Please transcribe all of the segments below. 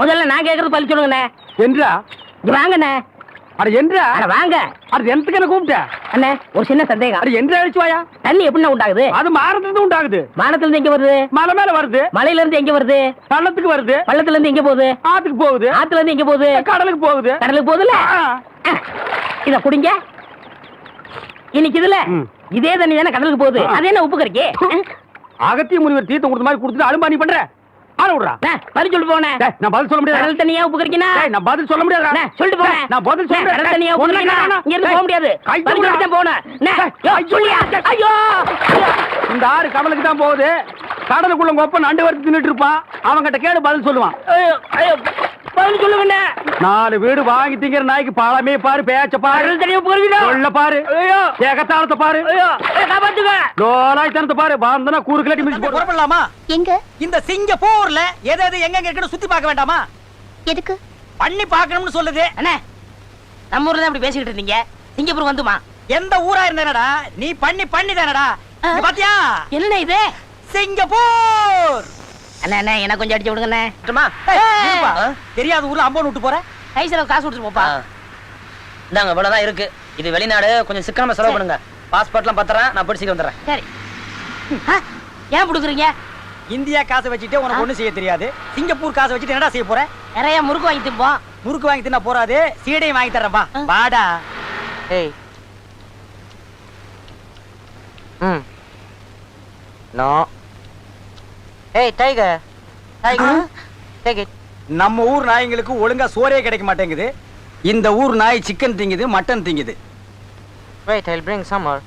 முதல்ல நான் கேக்குறது பதில் சொல்லுங்கண்ணே. என்றா? இங்க வாங்கண்ணே. அட என்றா? அட வாங்க. அது எனக்கு என்ன கூப்பிட்ட? அண்ணே ஒரு சின்ன சந்தேகம். அட என்று அழிச்சு வாயா? தண்ணி எப்படிண்ணே உண்டாகுது? அது மாறதுக்கு உண்டாகுது. வானத்துல இருந்து எங்க வருது? மலை மேல வருது. மலையில இருந்து எங்க வருது? பள்ளத்துக்கு வருது. பள்ளத்துல இருந்து எங்க போகுது? ஆத்துக்கு போகுது. ஆத்துல இருந்து எங்க போகுது? கடலுக்கு போகுது. கடலுக்கு போகுதுல. இத குடிங்க. இன்னைக்கு இதுல. இதே தண்ணி தானே கடலுக்கு போகுது. அது என்ன உப்பு கறிக்கு அகத்திய முனிவர் தீர்த்தம் கொடுத்த மாதிரி கொடுத்துட்டு அலும்பா நீ பண்ற? ஆள விடுறா. பதில் நான் பதில் சொல்ல முடியாது. கடல் தண்ணியா நான் பதில் சொல்ல முடியாது சொல்லிட்டு போனேன் நான் பதில் சொல்றேன் கடல் தண்ணியா உப்பு கறிக்கினா இங்க இருந்து போக முடியாது. பதில் சொல்லிட்டு போனேன் ஐயோ. இந்த ஆறு கடலுக்கு தான் போகுது. கடலுக்குள்ள ஒப்ப நண்டு வறுத்து தின்னுட்டு இருப்பான். அவன்கிட்ட கேடு பதில் சொல்லுவான். ஐயோ, பதில் சொல்லுங்கண்ணே நாலு வீடு வாங்கி திங்கிற நாய்க்கு பாலமே பாரு பேச்ச பாரு. சொல்ல பாரு. ஐயோ. ஏகத்தாளத்தை பாரு. ஐயோ. காப்பாத்துங்க லோலாய்த்தனத்தை பாரு. பாந்தனா கூறு கிளட்டி மிதிச்சு போடுறா புறப்படலாமா எங்க? இந்த சிங்கப்பூர்ல எது எது எங்க இருக்குன்னு சுத்தி பார்க்க வேண்டாமா? எதுக்கு? பண்ணி பார்க்கணும்னு சொல்லுது. அண்ணே நம்ம ஊர்ல தான் இப்படி பேசிக்கிட்டு இருந்தீங்க. சிங்கப்பூர் வந்துமா? எந்த ஊரா இருந்தேனடா? நீ பண்ணி பண்ணி தானடா பாத்தியா? என்னண்ணே இது? சிங்கப்பூர்! அண்ணே அண்ணே எனக்கு கொஞ்சம் அடிச்சு விடுங்கண்ணே. தெரியாத ஊர்ல அம்போன் விட்டு போற? கை செலவு காசு கொடுத்துட்டு போப்பா. இந்தாங்க இவ்வளவுதான் இருக்கு. இது வெளிநாடு கொஞ்சம் சிக்கனமா செலவு பண்ணுங்க. பாஸ்போர்ட்லாம் பத்திரம் நான் பிடிச்சிட்டு வந்துடுறேன். சரி. ஏன் கொடுக்குறீங்க இந்தியா காசை வச்சுட்டு உனக்கு ஒண்ணும் செய்ய தெரியாது. சிங்கப்பூர் காசை வச்சுட்டு என்னடா செய்ய போற? நிறைய முறுக்கு வாங்கி திம்போம் முறுக்கு வாங்கி தின்னா போறாது. சீடையும் வாங்கி தர்றேன்பா ஆ. வாடா. ஏய். ம். நோ. ஏய் டைகர் டைகர் டேக் இட் நம்ம ஊர் நாய்ங்களுக்கு ஒழுங்கா சோறே கிடைக்க மாட்டேங்குது. இந்த ஊர் நாய் சிக்கன் திங்குது mutton திங்குது. Wait I will bring some more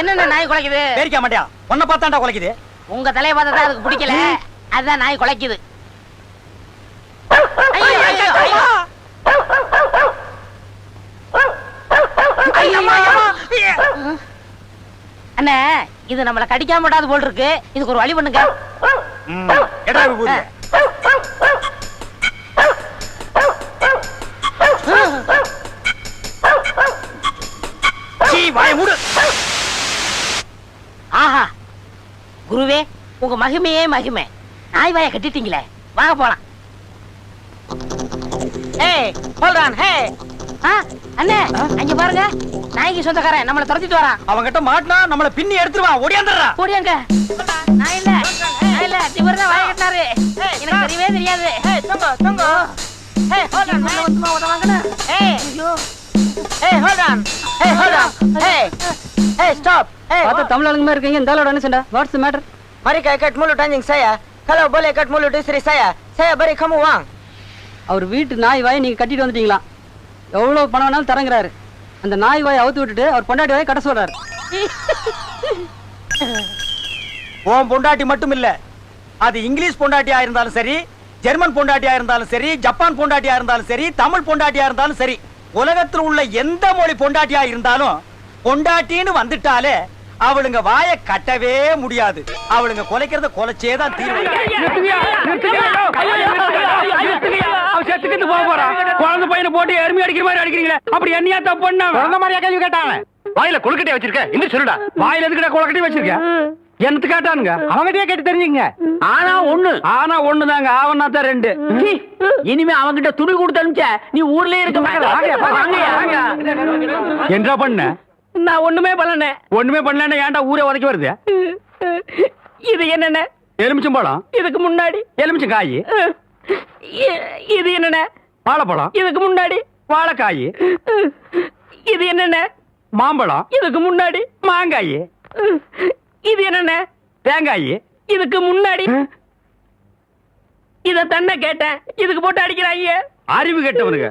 என்னென்ன நாய் குலைக்குது? பேரிக்க மாட்டியா? உன்னை பார்த்தாண்டா குலைக்குது. உங்க தலையை பார்த்தா தான் அதுக்கு பிடிக்கல. அதுதான் நாய் குலைக்குது. ஐயோ, ஐயோ, ஐயோ. அண்ணே இது நம்மள கடிக்காம விடாது போல் இருக்கு. இதுக்கு ஒரு வழி பண்ணுங்க. ஆஹா. குருவே உங்க மகிமையே மகிமை. நாய் வாய கட்டிட்டீங்களே. வாங்க போலாம். ஏய் போல்றான் ஹே. ஆ? அண்ணே அங்க பாருங்க. நாய்க்கு சொந்தக்காரன் நம்மள துரத்திட்டு வரான் அவன்கிட்ட மாட்டினா நம்மள பின்னி எடுத்துருவான் ஓடியாந்துடுறா. போடியாங்க நான் இல்ல நான் இல்ல இவர் தான் வாய எனக்கு தெரியவே தெரியாது. தொங்க தொங்க. ஏய் ஹோல்ட் ஆன் வந்துமா உதவாங்கண்ணா ஏய். ஐயோ ஏய் ஹோல்ட் ஆன் ஏய் ஹோல்ட் ஆன் ஏய் ஏய் ஸ்டாப் ஏய் பார்த்தா தமிழ் ஆளுங்க இருக்கீங்க இந்த ஆளோட என்ன சண்டை what's matter mari ka ikat mulut anjing saya. Kalau boleh ikat mulut istri saya. Saya beri kamu uang அவர் வீட்டு நாய் வாயை நீங்க கட்டிட்டு வந்துட்டீங்களா? எவ்வளவு பணம் வேணாலும் தரங்கிறாரு. அந்த நாய் வாயை அவுத்து விட்டுட்டு அவர் பொண்டாட்டி வாயை கட்ட சொல்றாரு. உன் பொண்டாட்டி மட்டும் இல்ல அது இங்கிலீஷ் பொண்டாட்டியா இருந்தாலும் சரி ஜெர்மன் பொண்டாட்டியா இருந்தாலும் சரி ஜப்பான் பொண்டாட்டியா இருந்தாலும் சரி தமிழ் பொண்டாட்டியா இருந்தாலும் சரி உலகத்தில் உள்ள எந்த மொழி பொண்டாட்டியா இருந்தாலும் பொண்டாட்டின்னு வந்துட்டாலே அவளுங்க வாய கட்டவே முடியாது அவளுங்க குலைக்கிறத குலைச்சே தான் தீர்வு செத்துக்கிட்டு போக போறான். குழந்தை பையனை போட்டு எருமை அடிக்கிற மாதிரி அடிக்கிறீங்களே. அப்படி என்னையா தப்பு பண்ண? குழந்தை மாதிரியா கேள்வி கேட்டாங்க? வாயில கொழுக்கட்டையை வச்சிருக்க? இன்னும் சொல்லுடா. வாயில எதுக்குடா கொழுக்கட்டை வச்சிருக்க? என்னத்து கேட்டானுங்க? அவங்கிட்டயே கேட்டு தெரிஞ்சுங்க. ஆனா ஒண்ணு. ஆனா ஒண்ணுதாங்க. ஆவன்னா தான் ரெண்டு. இனிமே அவங்கிட்ட துணி கொடுத்து அனுப்பிச்ச நீ ஊர்லயே இருக்க வாங்கய்யா. என்னடா பண்ண நான் ஒண்ணுமே பண்ணல. ஒண்ணுமே பண்ணலன்னா ஏன்டா ஊரே உதைக்க வருது? இது என்னென்ன? எலுமிச்சம்பழம் இதுக்கு முன்னாடி. எலுமிச்சம் காய். இது என்னென்ன? வாழைப்பழம். இதுக்கு முன்னாடி. வாழைக்காய். இது என்னென்ன? மாம்பழம். இதுக்கு முன்னாடி. மாங்காய். இது என்னென்ன? தேங்காய். இதுக்கு முன்னாடி. இத தன்னை கேட்டேன். இதுக்கு போட்டு அடிக்கிறாங்க அறிவு கெட்டவனுங்க.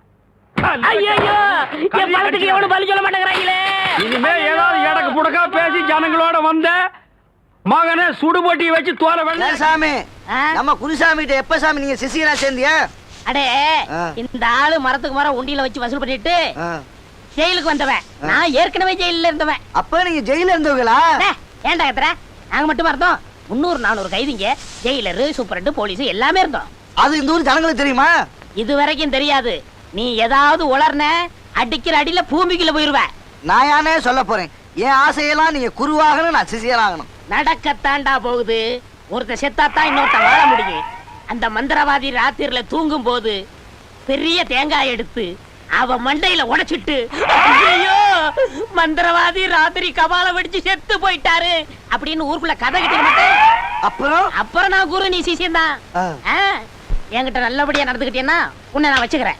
ஐயோ என் பணத்துக்கு எவனும் பலி சொல்ல மாட்டேங்கிறாங்களே. இனிமே ஏதாவது எடக்கு புடக்கா பேசி ஜனங்களோட வந்த மகனை சுடுபொட்டியை வச்சு தோலை வெள்ள சாமி? நம்ம குருசாமி கிட்ட எப்ப சாமி நீங்க சிசியனா சேர்ந்தியா? அடே. இந்த ஆளு மரத்துக்கு மரம் உண்டியில வச்சு வசூல் பண்ணிட்டு. ஜெயிலுக்கு வந்தவன். நான் ஏற்கனவே ஜெயில இருந்தவன். அப்ப நீங்க ஜெயில இருந்தவங்களா? ஏன்டா கத்துற? நாங்க மட்டுமா இருந்தோம் முன்னூறு நானூறு கைதிங்க ஜெயிலரு சூப்பரண்டு போலீஸ் எல்லாமே இருந்தோம். அது இந்த ஊர் ஜனங்களுக்கு தெரியுமா? இது வரைக்கும் தெரியாது. நீ ஏதாவது உளர்ன அடிக்கிற அடியில பூமிக்குள்ள போயிருவ. நான் யானே சொல்ல போறேன். என் ஆசையெல்லாம் நீங்க குருவாகணும் நான் சிசியனாகணும் நடக்கத்தாண்டா போகுது. ஒருத்தன் செத்தாத்தான் இன்னொருத்தன் வாழ முடியும். அந்த மந்திரவாதி ராத்திரில தூங்கும் போது பெரிய தேங்காய் எடுத்து அவ மண்டையில உடைச்சிட்டு ஐயோ மந்திரவாதி ராத்திரி கபால வெடிச்சு செத்து போயிட்டாரு அப்படின்னு ஊருக்குள்ள கதை கிட்ட அப்புறம்? அப்புறம் நான் குரு நீ சிசியம் தான். என்கிட்ட நல்லபடியா நடந்துக்கிட்டேன்னா உன்னை நான் வச்சுக்கிறேன்.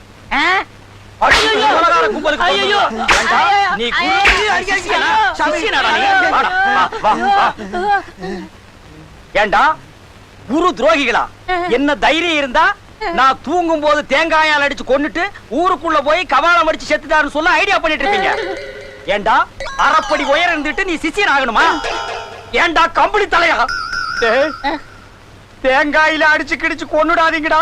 ஏண்டா, குரு துரோகிகளா? என்ன தைரியம் இருந்தா நான் தூங்கும் போது தேங்காயால் அடிச்சு கொன்னுட்டு ஊருக்குள்ள போய் கபாலம் அடிச்சு செத்துட்டாருன்னு சொல்ல ஐடியா பண்ணிட்டு இருப்பீங்க ஏண்டா? அரைப்படி உயரம் இருந்துட்டு நீ சிஷியன் ஆகணுமா? ஏண்டா கம்பளி தலையா? தேங்காயில அடிச்சு கிடிச்சு கொன்னுடாதீங்கடா.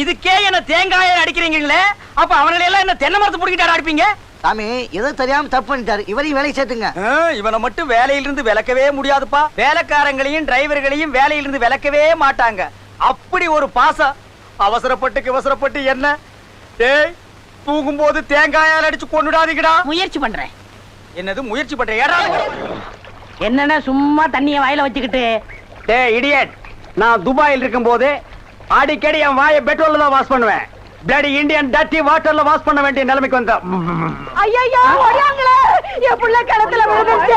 இதுக்கே என்ன தேங்காயை அடிக்கிறீங்களே? அப்ப அவங்களை எல்லாம் என்ன தென்னை மரத்தை பிடிக்கிட்டாரு அடிப்பீங்க? சாமி ஏதோ தெரியாம தப்பு பண்ணிட்டாரு. இவரையும் வேலைக்கு சேர்த்துங்க. இவனை மட்டும் வேலையிலிருந்து விலக்கவே முடியாதுப்பா. வேலைக்காரங்களையும் டிரைவர்களையும் வேலையிலிருந்து விலக்கவே மாட்டாங்க. அப்படி ஒரு பாசம். அவசரப்பட்டு அவசரப்பட்டு என்ன? டேய் தூங்கும்போது தேங்காயால் அடிச்சு கொண்டுடாதீங்கடா முயற்சி பண்றேன். என்னது முயற்சி பண்றேன்? என்னன்னா சும்மா தண்ணிய வாயில வச்சுக்கிட்டு. டேய் இடியட் நான் துபாயில் இருக்கும்போது அடிக்கடி என் வாயை பெட்ரோல்ல தான் வாஷ் பண்ணுவேன். பிளடி இந்தியன் டட்டி வாட்டர்ல வாஷ் பண்ண வேண்டிய நிலைமைக்கு வந்த ஐயோ என் புள்ள கிணத்துல விழுந்துச்சு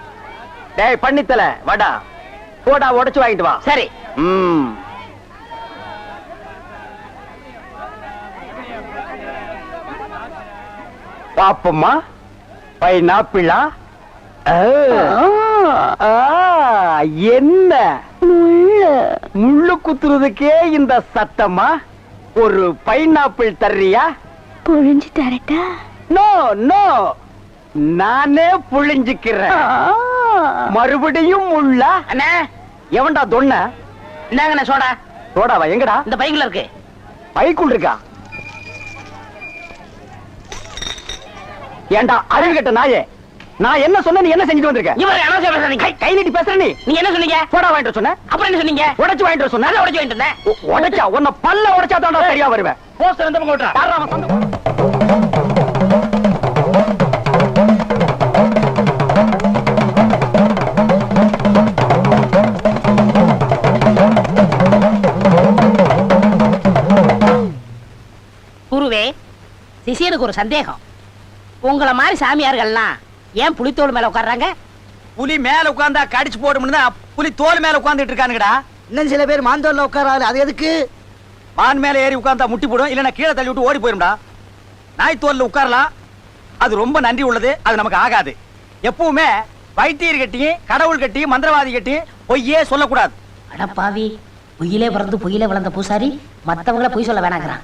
டேய் பண்ணித்தலை. வாடா. சோடா உடைச்சு வாங்கிட்டு வா. சரி. ம். பாப்பம்மா. பைனாப்பிளா? என்ன? முள்ளு குத்துறதுக்கே இந்த சத்தமா ஒரு பைனாப்பிள் தர்றியா? புழிஞ்சு தரட்டா நோ நோ. நானே புழிஞ்சுக்கிறேன். மறுபடியும் உள்ள. அண்ணே எவன்டா தொன்ன? இந்தாங்கண்ணே சோடா? சோடாவா எங்கடா? இந்த பைக்குல இருக்கு. பைக்குள் இருக்கா? ஏண்டா அறிவு கட்ட நாயே. நான் என்ன சொன்ன நீ என்ன செஞ்சுட்டு வந்திருக்க? இவர் அனாவசியம் பேசுறீங்க கை- கை நீட்டி பேசுற நீ. நீங்க என்ன சொன்னீங்க? போடா வாங்கிட்டு சொன்ன அப்புறம் என்ன சொன்னீங்க? உடைச்சு வாங்கிட்டு சொன்ன உடைச்சு வாங்கிட்டு இருந்தேன் உடைச்சா உன்னை பல்ல உடைச்சா தான்டா சரியா வருவேன். போஸ்டர் எந்த பக்கம் விட்டுறா சிஷியனுக்கு ஒரு சந்தேகம். உங்களை மாதிரி சாமியார்கள்லாம் ஏன் புலித்தோல் மேல உட்கார்றாங்க? புலி மேல உட்கார்ந்தா கடிச்சு போடும்னு தான் புலி தோல் மேல உட்கார்ந்துட்டு இருக்கானுங்கடா. இன்னும் சில பேர் மாந்தோல்ல உட்காராரு அது எதுக்கு? மான் மேல ஏறி உட்கார்ந்தா முட்டி போடும் இல்லைன்னா கீழே தள்ளி விட்டு ஓடி போயிரும்டா. நாய் தோல்ல உட்காரலாம். அது ரொம்ப நன்றி உள்ளது. அது நமக்கு ஆகாது. எப்பவுமே வைத்தியர் கட்டியும் கடவுள் கட்டியும் மந்திரவாதி கட்டியும் பொய்யே சொல்லக்கூடாது. அடப்பாவி பொய்யிலே பிறந்து பொய்யிலே வளர்ந்த பூசாரி மத்தவங்கள பொய் சொல்ல வேணாங்கிறான்.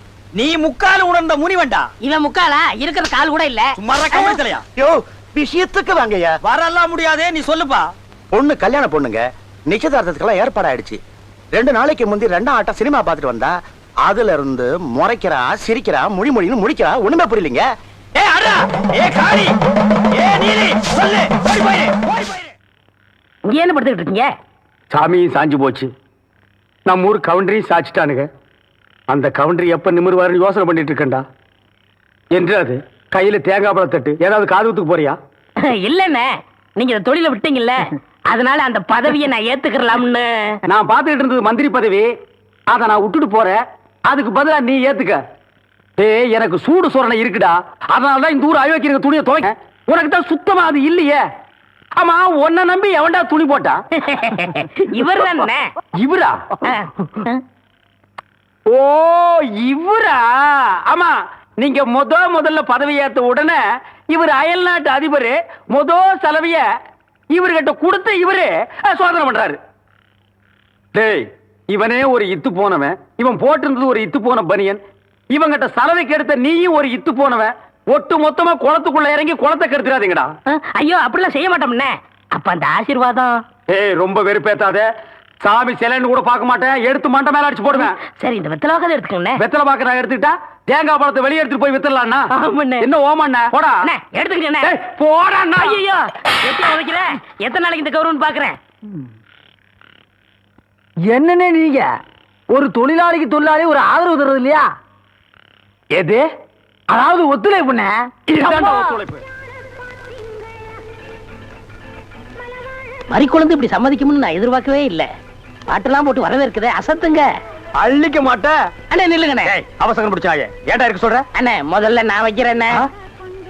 நீ முக்கால் உணர்ந்த முனி வேண்டா இவன் முக்காலா? இருக்கிற கால் கூட இல்ல. சும்மா கம்பளத்திலையா யோ விஷயத்துக்கு வாங்கய்யா. வரலாம் முடியாதே நீ சொல்லுப்பா. பொண்ணு கல்யாண பொண்ணுங்க நிச்சயதார்த்தத்துக்கெல்லாம் ஏற்பாடாயிடுச்சு ரெண்டு நாளைக்கு முந்தி ரெண்டாம் ஆட்டம் சினிமா பார்த்துட்டு வந்தா அதுல இருந்து முறைக்கிறா சிரிக்கிறா முடி மொழின்னு முடிக்கிறா ஒண்ணுமே புரியலீங்க. ஏ அடா ஏ காளி! ஏ நீலி சொல்லு! ஓடி போயிரு ஓடி போயிரு. இங்க என்ன படுத்துக்கிட்டு இருக்கீங்க? சாமியும் சாஞ்சு போச்சு. நம்ம ஊர் கவுண்டரையும் சாச்சிட்டானுங்க அந்த கவுண்டரி எப்ப நிமிருவாருன்னு யோசனை பண்ணிட்டு இருக்கேன்டா என்று அது கையில தேங்காய் பழம் தட்டு ஏதாவது காதுகுத்துக்கு போறியா? இல்லண்ணே நீங்க இந்த தொழில விட்டீங்கல்ல அதனால அந்த பதவியை நான் ஏத்துக்கலாம்னு நான் பார்த்துக்கிட்டு இருந்தது மந்திரி பதவி அதை நான் விட்டுட்டு போறேன். அதுக்கு பதிலா நீ ஏத்துக்க. ஏய் எனக்கு சூடு சொரணை இருக்குடா. அதனால தான் இந்த ஊர் அயோக்கியங்க துணியை துவைக்க உனக்கு தான் சுத்தமா அது இல்லையே. ஆமா உன்னை நம்பி எவன்டா துணி போட்டா? இவர்? தானே இவரா ஓ இவரா? ஆமா நீங்க முத முதல்ல பதவி ஏத்த உடனே இவர் அயல்நாட்டு அதிபர் முத செலவிய இவர்கிட்ட கொடுத்து இவரு சோதனை பண்றாரு. டேய் இவனே ஒரு இத்து போனவன். இவன் போட்டிருந்தது ஒரு இத்து போன பனியன். இவங்கிட்ட சலவைக்கு எடுத்த நீயும் ஒரு இத்து போனவன். ஒட்டு மொத்தமா குளத்துக்குள்ள இறங்கி குளத்தை கெடுத்துறாதீங்கடா. ஐயோ அப்படிலாம் செய்ய மாட்டோம்னே. அப்ப அந்த ஆசீர்வாதம்? ஏய் ரொம்ப வெறுப்பேத்தாத. சாமி சிலைன்னு கூட பார்க்க மாட்டேன். எடுத்து மண்டை மேல அடிச்சு போடுவேன். சரி இந்த வெத்தலாக எடுத்துக்கண்ணே வெத்தலை பாக்க நான் எடுத்துக்கிட்டா தேங்காய் பழத்தை வெளியே எடுத்துட்டு போய் வித்துடலாம்னா ஆமாண்ணே. என்ன ஓமண்ணா? போடா. அண்ணே, எடுத்துக்கிட்டேண்ணே ஏய், போடாண்ணா. ஐயோ எத்தனை உதைக்கிற எத்தனை நாளைக்கு இந்த கௌரவம் பாக்குறேன் என்னன்னு நீங்க? ஒரு தொழிலாளிக்கு தொழிலாளி ஒரு ஆதரவு தர்றது இல்லையா? எது? அதாவது ஒத்துழைப்புண்ணே. ஒத்துழைப்பு. மறி குழந்தை இப்படி சம்மதிக்கும்னு நான் எதிர்பார்க்கவே இல்ல. பாட்டெல்லாம் போட்டு வரவேற்குதே அசத்துங்க. அள்ளிக்க மாட்டேன் அண்ணே நில்லுங்கண்ணே. அவசரம் பிடிச்சாயே ஏன்டா இருக்க சொல்ற? அண்ணே முதல்ல நான் வைக்கிறேன்?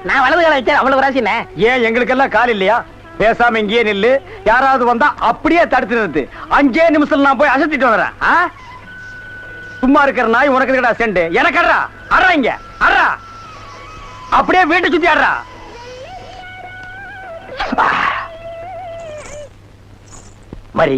நான் வலது கால வச்சேன் அவ்வளவு ராசிண்ணே ஏன் எங்களுக்கெல்லாம் கால் இல்லையா? பேசாம இங்கேயே நில்லு. யாராவது வந்தா அப்படியே தடுத்து நிறுத்து. அஞ்சே நிமிஷத்துல நான் போய் அசத்திட்டு வரேன் ஆ? சும்மா இருக்கிற நாய் உனக்கு இருக்கடா செண்டு? எனக்கு அட்றா. அட்றா இங்க. அட்றா. அப்படியே வீட்டை சுத்தி ஆடுறா மரி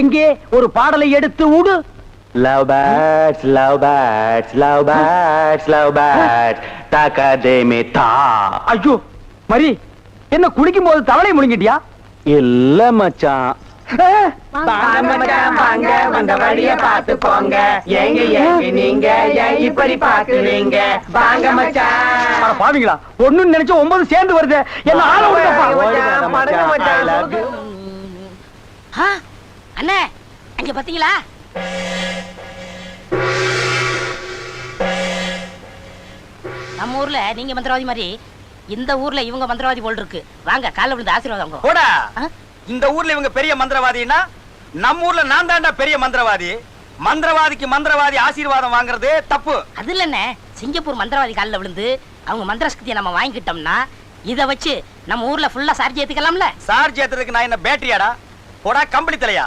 எங்கே? ஒரு பாடலை எடுத்து விடு love beats love beats love beats love beats தகதேமே தா ஐயோ மரி என்ன குளிக்கும் போது தவளை முழுங்கிட்டியா? இல்ல மச்சான். வந்த வழிய பார்த்து போங்க. எங்க எங்க நீங்க இப்படி பாக்குறீங்க வாங்க மச்சான். பாவீங்களா ஒண்ணு நினைச்சு ஒன்பது சேர்ந்து வருது. என்ன ஆள அண்ணே அங்க பாத்தீங்களா? நம்ம ஊர்ல நீங்க மந்திரவாதி மாதிரி இந்த ஊர்ல இவங்க மந்திரவாதி போல் இருக்கு. வாங்க கால விழுந்து ஆசீர்வாதம். போடா? இந்த ஊர்ல இவங்க பெரிய மந்திரவாதின்னா நம்ம ஊர்ல நான் தாண்டா பெரிய மந்திரவாதி. மந்திரவாதிக்கு மந்திரவாதி ஆசீர்வாதம் வாங்குறது தப்பு. அது இல்லண்ணே சிங்கப்பூர் மந்திரவாதி காலில் விழுந்து அவங்க மந்திர சக்தியை நம்ம வாங்கிக்கிட்டோம்னா இதை வச்சு நம்ம ஊர்ல ஃபுல்லா சார்ஜ் ஏத்துக்கலாம்ல? சார்ஜ் ஏத்துறதுக்கு நான் என்ன பேட்டரியாடா? போடா கம்பளி தலையா?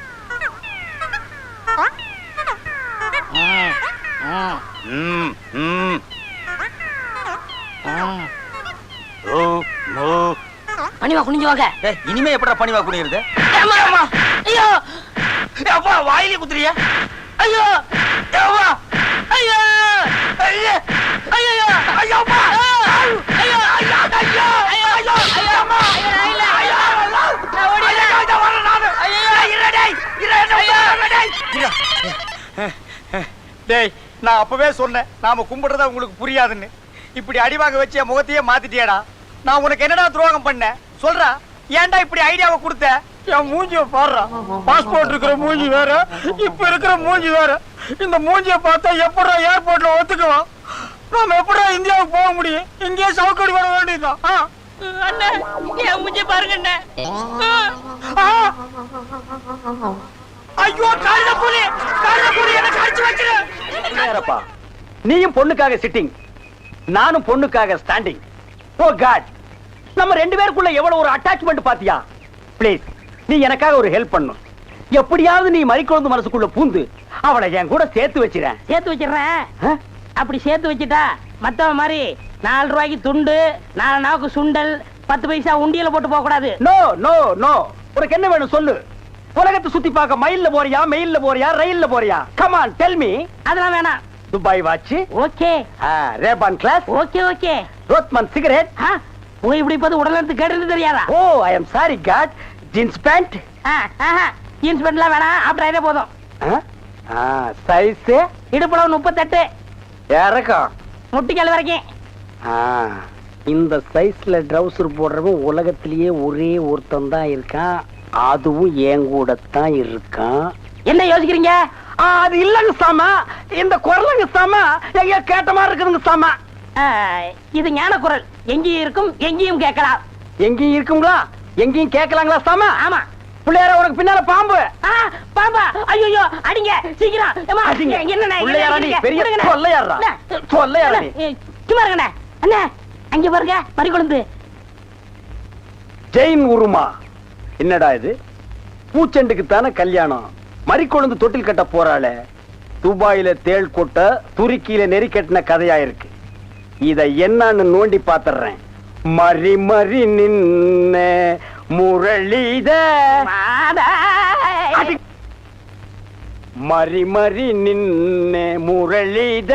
பணிவா குனிஞ்சு வாங்க இனிமே எப்படா பணிவா அம்மா. ஐயோ. அப்பா வாயிலே குத்துறியா? ஐயோ. ஏவா ஐயோ. ஐயே. ஐயோ. ஐயோ அப்பா ஐயோ. ஐயோ ஐயோ. ஐயோ. ஐயோ ஐயோ. அம்மா. ஐயோ இல்ல. ஐயோ நான் ஓடிடுறேன் டேய். நான் அப்பவே சொன்னேன் நாம கும்பிடுறத உங்களுக்கு புரியாதுன்னு. இப்படி அடிவாங்க வச்சு என் முகத்தையே மாத்திட்டியேடா. நான் உனக்கு என்னடா துரோகம் பண்ணேன் சொல்றா ஏன்டா இப்படி ஐடியாவை கொடுத்த? என் மூஞ்சிய பாடுறா பாஸ்போர்ட் இருக்கிற மூஞ்சி வேற இப்ப இருக்கிற மூஞ்சி வேற. இந்த மூஞ்சிய பார்த்தா எப்படா ஏர்போர்ட்ல ஒத்துக்குவான்? நாம எப்படா இந்தியாவுக்கு போக முடியும்? இங்கேயே சவுக்கடி வர வேண்டியதுதான். ஆ. அண்ணே என் மூஞ்சி பாருங்க அண்ணே. ஆ! ஐயோ கழுத புலி கழுத புலி என்ன கடிச்சு வச்சிரு. நீயும் பொண்ணுக்காக சிட்டிங் நானும் பொண்ணுக்காக ஸ்டாண்டிங் ஓ காட் நம்ம ரெண்டு பேருக்குள்ள எவ்வளவு ஒரு அட்டாச்மெண்ட் பாத்தியா? ப்ளீஸ் நீ எனக்காக ஒரு ஹெல்ப் பண்ணும் எப்படியாவது நீ மறிக்குழந்து மனசுக்குள்ள பூந்து அவளை என் கூட சேர்த்து வச்சிரேன் சேர்த்து வச்சிடுறேன்? அப்படி சேர்த்து வச்சுட்டா மத்தவன் மாதிரி நாலு ரூபாய்க்கு துண்டு நாலு நாவுக்கு சுண்டல் பத்து பைசா உண்டியல போட்டு போக கூடாது நோ நோ நோ உனக்கு என்ன வேணும் சொல்லு. உலகத்தை சுத்தி பார்க்க மயில்ல போறியா மெயில்ல போறியா ரயில்ல போறியா? கமான் டெல் மீ அதெல்லாம் வேணாம். Dubai watch okay. Ray-Ban glass okay okay. Rothmans cigarette ஆ, புகை பிடிப்பது உடல் கேட்டது தெரியாதா? ஓ I am sorry god jeans pant jeans பேண்ட்லாம் வேணாம். அப்படியே போதும். சைஸ் இடுப்புளவு முப்பத்தெட்டு. இறக்கம். முட்டிக்கால் வரைக்கும். இந்த சைஸ்ல ட்ரவுசர் போடுறவன் உலகத்திலேயே ஒரே ஒருத்தன் தான் இருக்கான். அதுவும் என் கூட தான் இருக்கான். என்ன யோசிக்கிறீங்க? அது இல்லங்க சாமா. இந்த குரலுங்க சாமா எங்க கேட்ட மாதிரி இருக்குதுங்க சாமா. இது ஞான குரல். எங்கேயும் இருக்கும் எங்கேயும் கேட்கலாம். எங்கேயும் இருக்குங்களா? எங்கேயும் கேட்கலாங்களா சாமா? ஆமா. பிள்ளையார உனக்கு பின்னால பாம்பு. ஆ, பாப்பா ஐயோ அடிங்க சீக்கிரம். அடிங்க. என்ன? பெரிய நீ? அண்ணே, சும்மா இருங்கண்ணே. அண்ணே அங்க பாருங்க மறிக்குழந்து. ஜெயின் உருமா. என்னடா இது? பூச்செண்டுக்கு தானே கல்யாணம். மறிக்கொழுந்து தொட்டில் கட்ட போறாளே. துபாயில தேள் கொட்ட துருக்கியில நெறி கட்டின கதையா இருக்கு இத என்னன்னு நோண்டி பாத்துறேன். மறி மறி நின்ன முரளித. மறி மறி நின்ன முரளித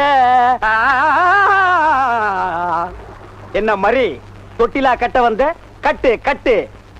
என்ன மறி? தொட்டிலா கட்ட வந்த? கட்டு கட்டு.